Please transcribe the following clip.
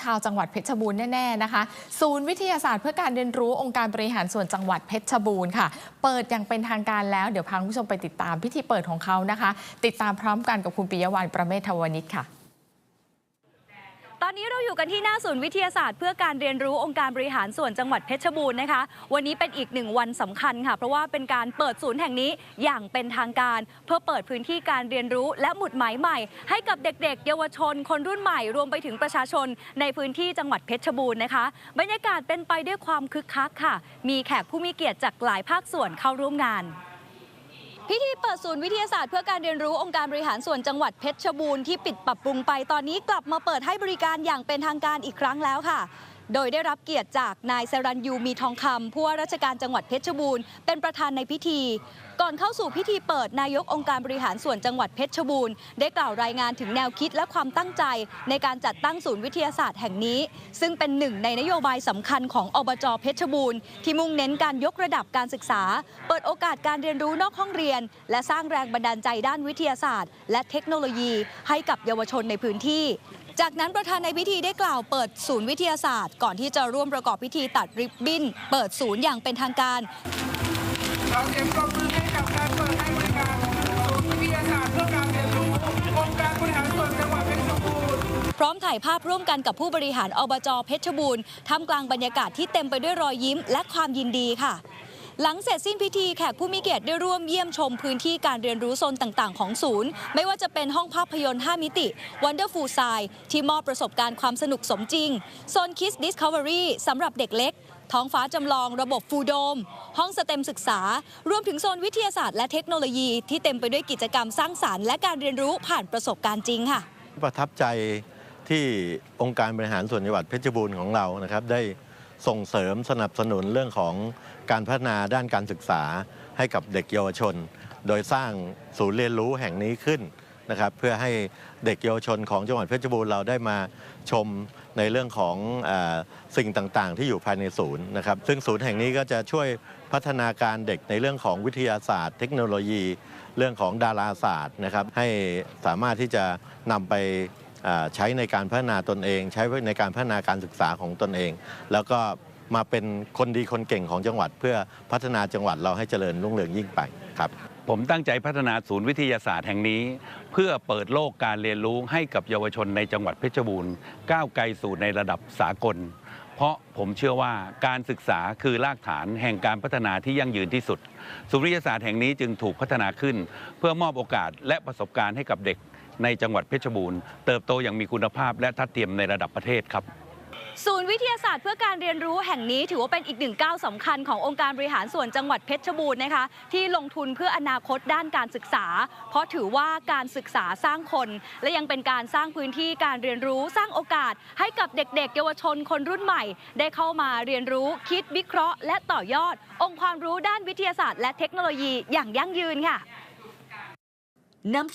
ชาวจังหวัดเพชรบูรณ์แน่ๆนะคะ ศูนย์วิทยาศาสตร์เพื่อการเรียนรู้องค์การบริหารส่วนจังหวัดเพชรบูรณ์ค่ะ เปิดอย่างเป็นทางการแล้ว เดี๋ยวพาคุณผู้ชมไปติดตามพิธีเปิดของเขานะคะ ติดตามพร้อมกันกับคุณปิยวันประเมศทวนิชค่ะ อนนี้เราอยู่กันที่หน้าศูนย์วิทยาศาสตร์เพื่อการเรียนรู้องค์การบริหารส่วนจังหวัดเพชรบูรณ์นะคะ วันนี้เป็นอีกหนึ่งวันสำคัญค่ะ เพราะว่าเป็นการเปิดศูนย์แห่งนี้อย่างเป็นทางการ เพื่อเปิดพื้นที่การเรียนรู้และหมุดหมายใหม่ ให้กับเด็กๆ เยาวชน คนรุ่นใหม่รวมไปถึงประชาชนในพื้นที่จังหวัดเพชรบูรณ์นะคะ บรรยากาศเป็นไปด้วยความคึกคักค่ะ มีแขกผู้มีเกียรติจากหลายภาคส่วนเข้าร่วมงาน พิธีเปิดศูนย์วิทยาศาสตร์เพื่อการเรียนรู้องค์การบริหารส่วนจังหวัดเพชรบูรณ์ที่ปิดปรับปรุงไปตอนนี้กลับมาเปิดให้บริการอย่างเป็นทางการอีกครั้งแล้วค่ะ โดยได้รับเกียรติจากนายสรัญยูมีทองคำผู้ว่าราชการจังหวัดเพชรบูรณ์เป็นประธานในพิธีก่อนเข้าสู่พิธีเปิดนายกองค์การบริหารส่วนจังหวัดเพชรบูรณ์ได้กล่าวรายงานถึงแนวคิดและความตั้งใจ ในการจัดตั้งศูนย์วิทยาศาสตร์แห่งนี้ ซึ่งเป็นหนึ่งในนโยบายสำคัญของอบจเพชรบูรณ์ที่มุ่งเน้นการยกระดับการศึกษา เปิดโอกาสการเรียนรู้นอกห้องเรียน และสร้างแรงบันดาลใจด้านวิทยาศาสตร์ และเทคโนโลยีให้กับเยาวชนในพื้นที่จากนั้นประธานในพิธีได้กล่าวเปิดศูนย์วิทยาศาสตร์ ก่อนที่จะร่วมประกอบพิธีตัดริบบิ้น เปิดศูนย์อย่างเป็นทางการ เราเตรียมปรบมือให้กับการเปิดให้บริการศูนย์วิทยาศาสตร์เพื่อการเรียนรู้องค์การบริหารส่วนจังหวัดเพชรบูรณ์พร้อมถ่ายภาพร่วมกันกับผู้บริหารอบจเพชรบูรณ์ท่ามกลางบรรยากาศที่เต็มไปด้วยรอยยิ้มและความยินดีค่ะหลังเสร็จสิ้นพิธีแขกผู้มีเกียรติได้ร่วมเยี่ยมชมพื้นที่การเรียนรู้โซนต่าง ๆ ของศูนย์ ไม่ว่าจะเป็นห้องภาพยนตร์ 5 มิติ Wonderful s i ที่มอบประสบการณ์ความสนุกสมจริง โซน Kids Discovery สำหรับเด็กเล็ก ท้องฟ้าจำลองระบบฟูโดม ห้องสเต็มศึกษา รวมถึงโซนวิทยาศาสตร์และเทคโนโลยีที่เต็มไปด้วยกิจกรรมสร้างสารรค์และการเรียนรู้ผ่านประสบการณ์จริงค่ะ ประทับใจที่องค์การบริหารส่วนจังหวัดเพชรบูรณ์ของเรานะครับ ได้ส่งเสริมสนับสนุนเรื่องของการพัฒนาด้านการศึกษาให้กับเด็กเยาวชน โดยสร้างศูนย์เรียนรู้แห่งนี้ขึ้น นะครับเพื่อให้เด็กเยาวชนของจังหวัดเพชรบูรณ์เราได้มาชมในเรื่องของอสิ่งต่างๆ ที่อยู่ภายในศูนย์นะครับซึ่งศูนย์แห่งนี้ก็จะช่วยพัฒนาการเด็กในเรื่องของวิทยาศาสตร์ เทคโนโลยี เรื่องของดาราศาสตร์นะครับให้สามารถที่จะนำไปใช้ในการพัฒนาตนเอง ใช้ในการพัฒนาการศึกษาของตนเอง แล้วก็มาเป็นคนดีคนเก่งของจังหวัด เพื่อพัฒนาจังหวัดเราให้เจริญรุ่งเรืองยิ่งไปครับ ผมตั้งใจพัฒนาศูนย์วิทยาศาสตร์แห่งนี้ เพื่อเปิดโลกการเรียนรู้ให้กับเยาวชนในจังหวัดเพชรบูรณ์ก้าวไกลสู่ในระดับสากล เพราะผมเชื่อว่าการศึกษาคือรากฐานแห่งการพัฒนาที่ยั่งยืนที่สุด ศูนย์วิทยาศาสตร์แห่งนี้จึงถูกพัฒนาขึ้น เพื่อมอบโอกาสและประสบการณ์ให้กับเด็กในจังหวัดเพชรบูรณ์ เติบโตอย่างมีคุณภาพและทัดเทียมในระดับประเทศครับ ศูนย์วิทยาศาสตร์เพื่อการเรียนรู้แห่งนี้ถือว่าเป็นอีกหนึ่งก้าวสำคัญขององค์การบริหารส่วนจังหวัดเพชรบูรณ์นะคะที่ลงทุนเพื่ออนาคตด้านการศึกษา เพราะถือว่าการศึกษาสร้างคน และยังเป็นการสร้างพื้นที่การเรียนรู้สร้างโอกาส ให้กับเด็ก ๆ เยาวชนคนรุ่นใหม่ ได้เข้ามาเรียนรู้คิดวิเคราะห์ และต่อยอด องค์ความรู้ด้านวิทยาศาสตร์ และเทคโนโลยีอย่างยั่งยืนค่ะน้ำส้ม